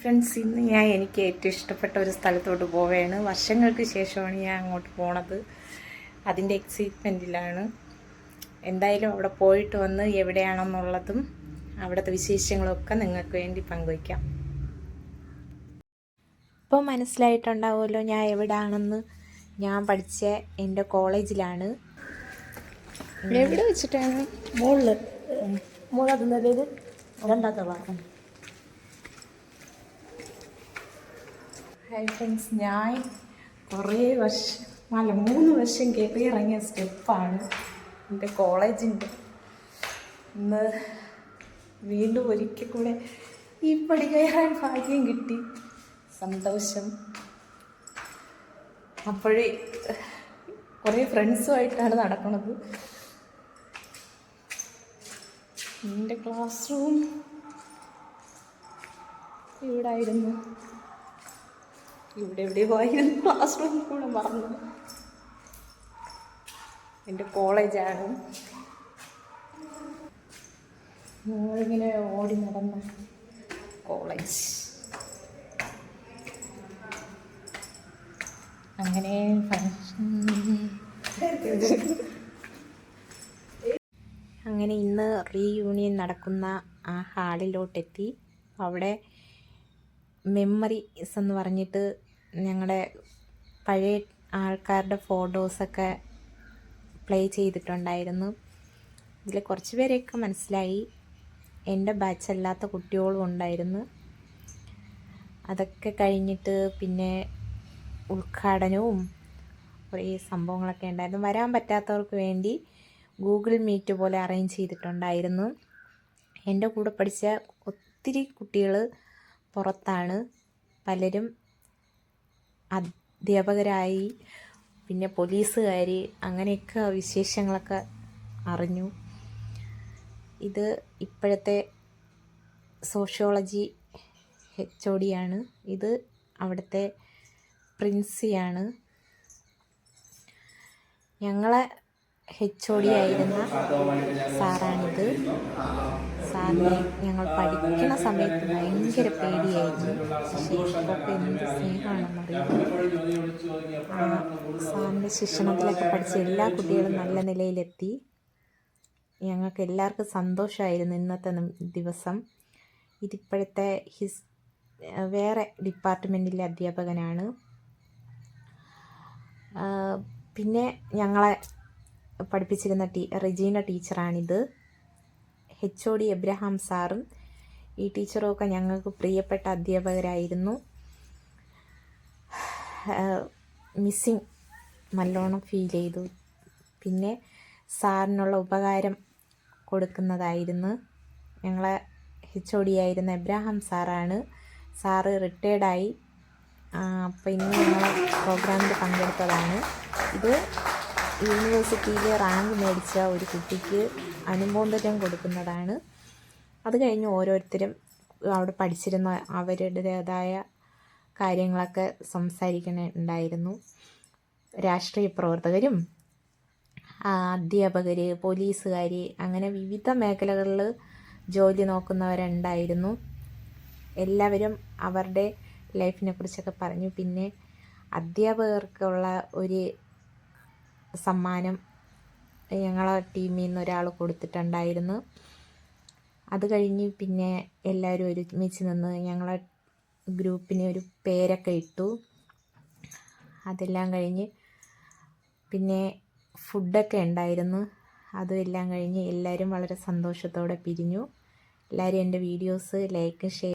Friends ഇന്ന് ഞാൻ എനിക്ക് ഏറ്റവും ഇഷ്ടപ്പെട്ട ഒരു സ്ഥലത്തോട്ട് പോവുകയാണ്. വർഷങ്ങൾക്ക് ശേഷമാണ് ഞാൻ അങ്ങോട്ട് പോണത്. അതിന്റെ എക്സൈറ്റ്മെന്റിലാണ് എന്തായാലും അവിടെ പോയിട്ട് വന്ന് എവിടെയാണെന്നുള്ളതും അവിടുത്തെ വിശേഷങ്ങളൊക്കെ നിങ്ങൾക്ക് വേണ്ടി പങ്കുവയ്ക്കാം. ഇപ്പോൾ മനസ്സിലായിട്ടുണ്ടാവുമല്ലോ ഞാൻ എവിടെയാണെന്ന് ഞാൻ പഠിച്ച എന്റെ കോളേജിലാണ്. എവിടെ വെച്ചിട്ടാണ്? മുകളിൽ മുകളിൽ രണ്ടാമത്തെ ഹായ് ഫ്രണ്ട്സ് ഞാൻ കുറേ വർഷം അല്ല മൂന്ന് വർഷം കയറി ഇറങ്ങിയ സ്റ്റെപ്പാണ് എന്റെ കോളേജിന്റെ. ഇന്ന് വീണ്ടും ഒരിക്കൽ കൂടെ ഈ പടി കയറാൻ ഭാഗ്യം കിട്ടി. സന്തോഷം. അപ്പോഴേ കുറേ ഫ്രണ്ട്സുമായിട്ടാണ് നടക്കുന്നത് എന്റെ ക്ലാസ് റൂം ഇവിടെ ആയിരുന്നു ഇവിടെ എവിടെ പോയിരുന്നു ക്ലാസ് റൂം കൂടെ മറന്നു. എന്റെ കോളേജാണ് ഇങ്ങനെ ഓടി നടന്ന കോളേജ് അങ്ങനെ ഫങ്ഷൻ അങ്ങനെ ഇന്ന് റീയൂണിയൻ നടക്കുന്ന ആ ഹാളിലോട്ടെത്തി അവിടെ മെമ്മറീസ് എന്ന് പറഞ്ഞിട്ട് ഞങ്ങളുടെ പഴയ ആൾക്കാരുടെ ഫോട്ടോസൊക്കെ പ്ലേ ചെയ്തിട്ടുണ്ടായിരുന്നു. ഇതിൽ കുറച്ച് പേരെയൊക്കെ മനസ്സിലായി. എന്റെ ബാച്ച് അല്ലാത്ത കുട്ടികളും ഉണ്ടായിരുന്നു. അതൊക്കെ കഴിഞ്ഞിട്ട് പിന്നെ ഉദ്ഘാടനവും കുറേ സംഭവങ്ങളൊക്കെ ഉണ്ടായിരുന്നു. വരാൻ പറ്റാത്തവർക്ക് വേണ്ടി ഗൂഗിൾ മീറ്റ് പോലെ അറേഞ്ച് ചെയ്തിട്ടുണ്ടായിരുന്നു. എന്റെ കൂടെ പഠിച്ച ഒത്തിരി കുട്ടികൾ പുറത്താണ്. പലരും അധ്യാപകരായി പിന്നെ പോലീസുകാർ അങ്ങനെയൊക്കെ വിശേഷങ്ങളൊക്കെ അറിഞ്ഞു. ഇത് ഇപ്പോഴത്തെ സോഷ്യോളജി എച്ച് ഒ ഡിയാണ്. ഇത് അവിടുത്തെ പ്രിൻസിയാണ്. ഞങ്ങളെ എച്ച് ഒ ഡി ആയിരുന്ന സാറാണിത്. സാറിനെ ഞങ്ങൾ പഠിക്കുന്ന സമയത്ത് ഭയങ്കര പേടിയായിരുന്നു. പക്ഷേ എന്ത് എന്ത് സ്നേഹമാണെന്നറിയാം സാറിന്റെ ശിക്ഷണത്തിലൊക്കെ പഠിച്ച എല്ലാ കുട്ടികളും നല്ല നിലയിലെത്തി. ഞങ്ങൾക്ക് എല്ലാവർക്കും സന്തോഷമായിരുന്നു ഇന്നത്തെ ദിവസം. ഇതിപ്പോഴത്തെ ഹിസ് വേറെ ഡിപ്പാർട്ട്മെന്റിലെ അധ്യാപകനാണ്. പിന്നെ ഞങ്ങളെ പഠിപ്പിച്ചിരുന്ന ടീ റെജീന ടീച്ചറാണിത്. എച്ച് ഒ ഡി എബ്രഹാം സാറും ഈ ടീച്ചറും ഒക്കെ ഞങ്ങൾക്ക് പ്രിയപ്പെട്ട അധ്യാപകരായിരുന്നു. മിസ്സിങ് നല്ലോണം ഫീൽ ചെയ്തു. പിന്നെ സാറിനുള്ള ഉപകാരം കൊടുക്കുന്നതായിരുന്നു. ഞങ്ങളെ എച്ച് ഒ ഡി ആയിരുന്ന എബ്രഹാം സാറാണ്. സാറ് റിട്ടയർഡായി. അപ്പോൾ ഇന്ന് ഞങ്ങൾ പ്രോഗ്രാമിൽ പങ്കെടുത്തതാണ്. ഇത് യൂണിവേഴ്സിറ്റിയിൽ റാങ്ക് മേടിച്ച ഒരു കുട്ടിക്ക് അനുമോദനം കൊടുക്കുന്നതാണ്. അത് കഴിഞ്ഞ് ഓരോരുത്തരും അവിടെ പഠിച്ചിരുന്ന അവരുടേതായ കാര്യങ്ങളൊക്കെ സംസാരിക്കുന്നുണ്ടായിരുന്നു രാഷ്ട്രീയ പ്രവർത്തകരും അധ്യാപകർ പോലീസുകാർ അങ്ങനെ വിവിധ മേഖലകളിൽ ജോലി നോക്കുന്നവരുണ്ടായിരുന്നു. എല്ലാവരും അവരുടെ ലൈഫിനെ കുറിച്ചൊക്കെ പറഞ്ഞു. പിന്നെ അധ്യാപകർക്കുള്ള ഒരു സമ്മാനം ഞങ്ങളെ ടീമിൽ നിന്ന് ഒരാൾ കൊടുത്തിട്ടുണ്ടായിരുന്നു. അത് കഴിഞ്ഞ് പിന്നെ എല്ലാവരും ഒരുമിച്ച് നിന്ന് ഞങ്ങളെ ഗ്രൂപ്പിന് ഒരു പേരൊക്കെ ഇട്ടു. അതെല്ലാം കഴിഞ്ഞ് പിന്നെ ഫുഡൊക്കെ ഉണ്ടായിരുന്നു. അതും എല്ലാം കഴിഞ്ഞ് എല്ലാവരും വളരെ സന്തോഷത്തോടെ പിരിഞ്ഞു. എല്ലാവരും എന്റെ വീഡിയോസ് ലൈക്ക് ഷെയർ